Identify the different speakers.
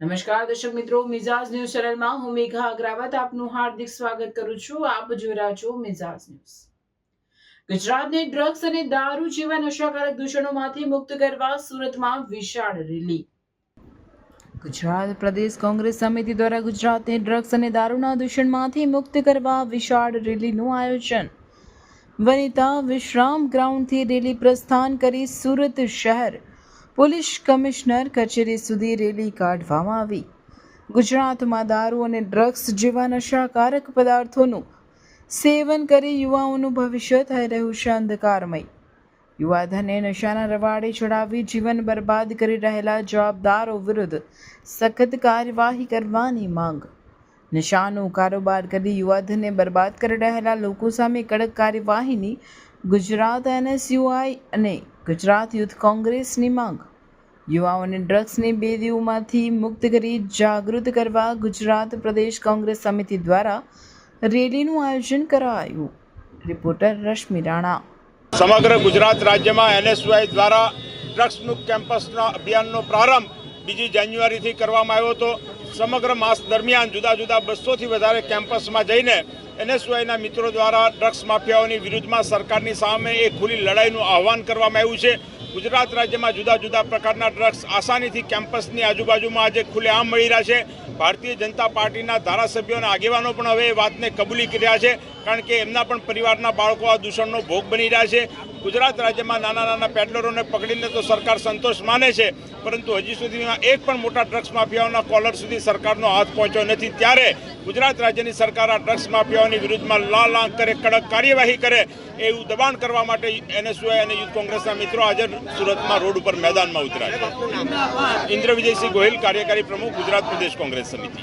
Speaker 1: નમસ્કાર દર્શક મિત્રો મિઝાજ ન્યૂઝ ચેનલમાં હું મેઘા અગ્રાવત આપનું હાર્દિક સ્વાગત કરું છું. આપ જોઈ રહ્યા છો મિઝાજ ન્યૂઝ. ગુજરાતને ડ્રગ્સ અને દારૂ જેવા નશાકારક દૂષણોમાંથી મુક્ત કરવા સુરતમાં વિશાળ રેલી. ગુજરાત પ્રદેશ કોંગ્રેસ સમિતિ દ્વારા ગુજરાતને ડ્રગ્સ અને દારૂના દૂષણમાંથી મુક્ત કરવા વિશાળ રેલીનું આયોજન. વનિતા વિશ્રામ ગ્રાઉન્ડથી રેલી પ્રસ્થાન કરી સુરત શહેર પોલીસ કમિશનર કચેરી સુધી રેલી કાઢવામાં આવી. ગુજરાતમાં દારૂ અને ડ્રગ્સ જેવા નશાકારક પદાર્થોનું સેવન કરી યુવાઓનું ભવિષ્ય થઈ રહ્યું છે અંધકારમય. યુવાધનને નશાના રવાડે ચડાવી જીવન બરબાદ કરી રહેલા જવાબદારો વિરુદ્ધ સખત કાર્યવાહી કરવાની માંગ. નશાનો કારોબાર કરી યુવાધનને બરબાદ કરી રહેલા લોકો સામે કડક કાર્યવાહીની ગુજરાત એનએસયુઆઈ અને ગુજરાત યુથ કોંગ્રેસની માંગ. યુવાઓને ડ્રગ્સની બેદીઓમાંથી મુક્ત કરી જાગૃત કરવા ગુજરાત પ્રદેશ કોંગ્રેસ સમિતિ દ્વારા રેલીનું આયોજન કરાયું. રિપોર્ટર રશ્મિ રાણા.
Speaker 2: સમગ્ર ગુજરાત રાજ્યમાં એનએસયુઆઈ દ્વારા ડ્રગ્સ મુક્ત કેમ્પસના અભિયાનનો પ્રારંભ બીજી જાન્યુઆરીથી કરવામાં આવ્યો હતો. સમગ્ર માસ દરમિયાન જુદા જુદા બસોથી વધારે કેમ્પસમાં જઈને એનએસયુઆઈના મિત્રો દ્વારા ડ્રગ્સ માફિયાઓની વિરુદ્ધમાં સરકારની સામે એક ખુલ્લી લડાઈનું આહવાન કરવામાં આવ્યું છે. ગુજરાત રાજ્યમાં જુદા જુદા પ્રકારના ડ્રગ્સ આસાનીથી કેમ્પસની આજુબાજુમાં આજે ખુલ્લેઆમ મળી રહ્યા છે. ભારતીય જનતા પાર્ટીના ધારાસભ્યો અને આગેવાનો પણ હવે એ વાતને કબૂલી કર્યા છે, કારણ કે એમના પણ પરિવારના બાળકો આ દૂષણનો ભોગ બની રહ્યા છે. ગુજરાત રાજ્યમાં નાના નાના પેડલરોને પકડીને તો સરકાર સંતોષ માને છે, પરંતુ હજી સુધીમાં એક પણ મોટા ડ્રગ્સ માફિયાઓના કોલર સુધી સરકારનો હાથ પહોંચ્યો નથી. ત્યારે ગુજરાત રાજ્યની સરકાર આ ડ્રગ્સ માફિયાઓની વિરુદ્ધમાં લાલ આંખ કરે, કડક કાર્યવાહી કરે, એવું દબાણ કરવા માટે એનએસયુઆઈ અને યુથ કોંગ્રેસના મિત્રો આજે સુરતમાં રોડ ઉપર મેદાનમાં ઉતરાય ઇન્દ્ર વિજયસિંહ ગોહિલ કાર્યકારી પ્રમુખ ગુજરાત પ્રદેશ કોંગ્રેસ સમિતિ.